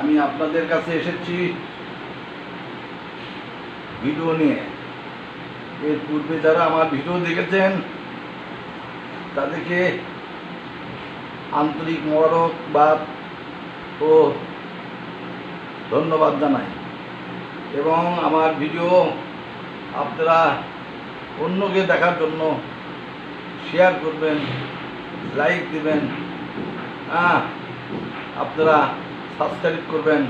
আমি আপনাদের কাছে এসেছি ভিডিও নিয়ে। এর পূর্বে যারা আমার ভিডিও দেখেছেন, তাদেরকে আন্তরিক মোবারকবাদ ও ধন্যবাদ জানাই। এবং আমার ভিডিও আপনারা অন্যকে দেখার জন্য শেয়ার করবেন, লাইক দিবেন। হ্যাঁ আপনারা সাবস্ক্রাইব করবেন।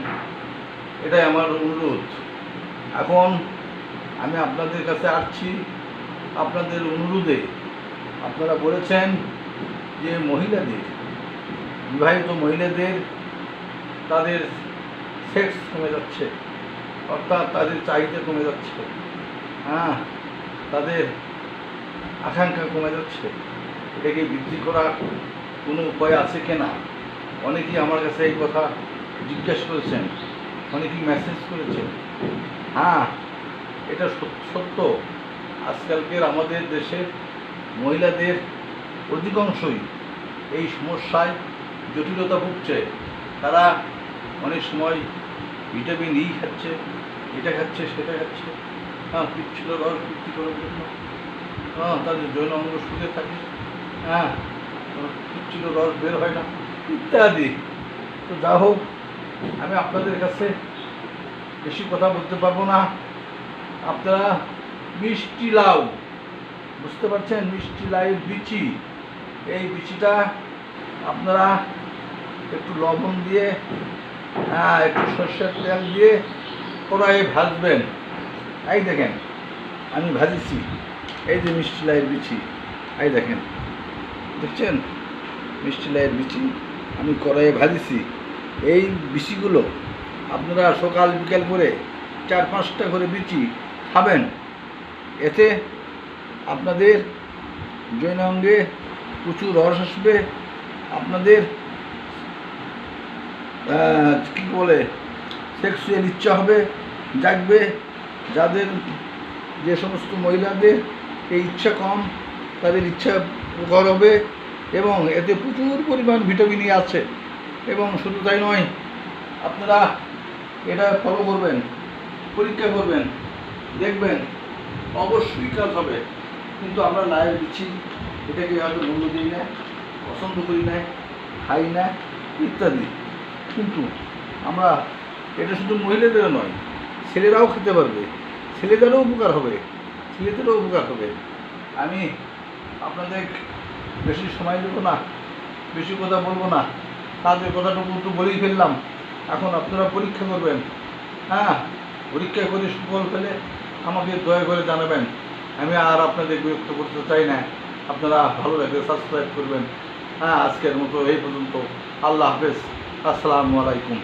এটাই আমার অনুরোধ। এখন আমি আপনাদের কাছে আসছি। আপনাদের অনুরোধে আপনারা বলেছেন যে মহিলাদের, বিবাহিত মহিলাদের তাদের সেক্স কমে যাচ্ছে। অর্থাৎ তাদের চাহিদা কমে যাচ্ছে। হ্যাঁ তাদের আকাঙ্ক্ষা কমে যাচ্ছে। এটাকে বৃদ্ধি করার কোনো উপায় আছে কিনা? অনেকেই আমার কাছে এই কথা জিজ্ঞেস করেছেন, অনেকেই মেসেজ করেছেন। হ্যাঁ এটা সত- সত্য। আজকালকের আমাদের দেশের মহিলাদের অধিকাংশই এই সমস্যায় জটিলতা ভুগছে। তারা অনেক সময় ভিটামিন ই খাচ্ছে এটা খাচ্ছে সেটা খাচ্ছে। হ্যাঁ পিচ্ছিল রস বৃদ্ধি করার জন্য। হ্যাঁ তাদের যৌন অঙ্গ সুখে থাকে। হ্যাঁ পিচ্ছিল রস বের হয় না। ইত্যাদি। তো যা হোক, আমি আপনাদের কাছে বেশি কথা বলতে পারব না। আপনারা মিষ্টি লাউ, বুঝতে পারছেন? মিষ্টি লাউয়ের বিচি। এই বিচিটা আপনারা একটু লবণ দিয়ে হ্যাঁ একটু সর্ষের তেল দিয়ে কড়াইয়ে ভাজবেন। এই দেখেন, আমি ভাজিছি। এই যে মিষ্টি লাইয়ের বিচি, এই দেখেন, দেখছেন? মিষ্টি লাইয়ের বিচি আমি কড়াইয়ে ভাজিছি। এই বিচিগুলো আপনারা সকাল, বিকাল করে চার, পাঁচটা করে বিচি খাবেন। এতে আপনাদের জৈনাঙ্গে প্রচুর রস আসবে। আপনাদের কি বলে সেক্সুয়াল ইচ্ছা হবে, জাগবে। যাদের যে সমস্ত মহিলাদের এই ইচ্ছা কম, তাদের ইচ্ছা প্রখর হবে। এবং এতে প্রচুর পরিমাণ ভিটামিন ই আছে। এবং শুধু তাই নয়, আপনারা এটা ফলো করবেন, পরীক্ষা করবেন, দেখবেন, অবশ্যই কাজ হবে। কিন্তু আমরা লাইভ দিচ্ছি, এটাকে হয়তো মূল্য দিই না, পছন্দ করি না, খাই না, ইত্যাদি। কিন্তু আমরা, এটা শুধু মহিলাদের নয়, ছেলেরাও খেতে পারবে, ছেলেদেরও উপকার হবে, ছেলেদেরও উপকার হবে। আমি আপনাদের বেশি সময় দেবো না, বেশি কথা বলব না। তাদের কথাটুকু তো বলেই ফেললাম। এখন আপনারা পরীক্ষা করবেন। হ্যাঁ পরীক্ষা করে সুফল পেলে আমাকে দয়া করে জানাবেন। আমি আর আপনাদের বিরক্ত করতে চাই না। আপনারা ভালো লাগবে সাবস্ক্রাইব করবেন। হ্যাঁ আজকের মতো এই পর্যন্ত। আল্লাহ হাফেজ। আসসালামু আলাইকুম।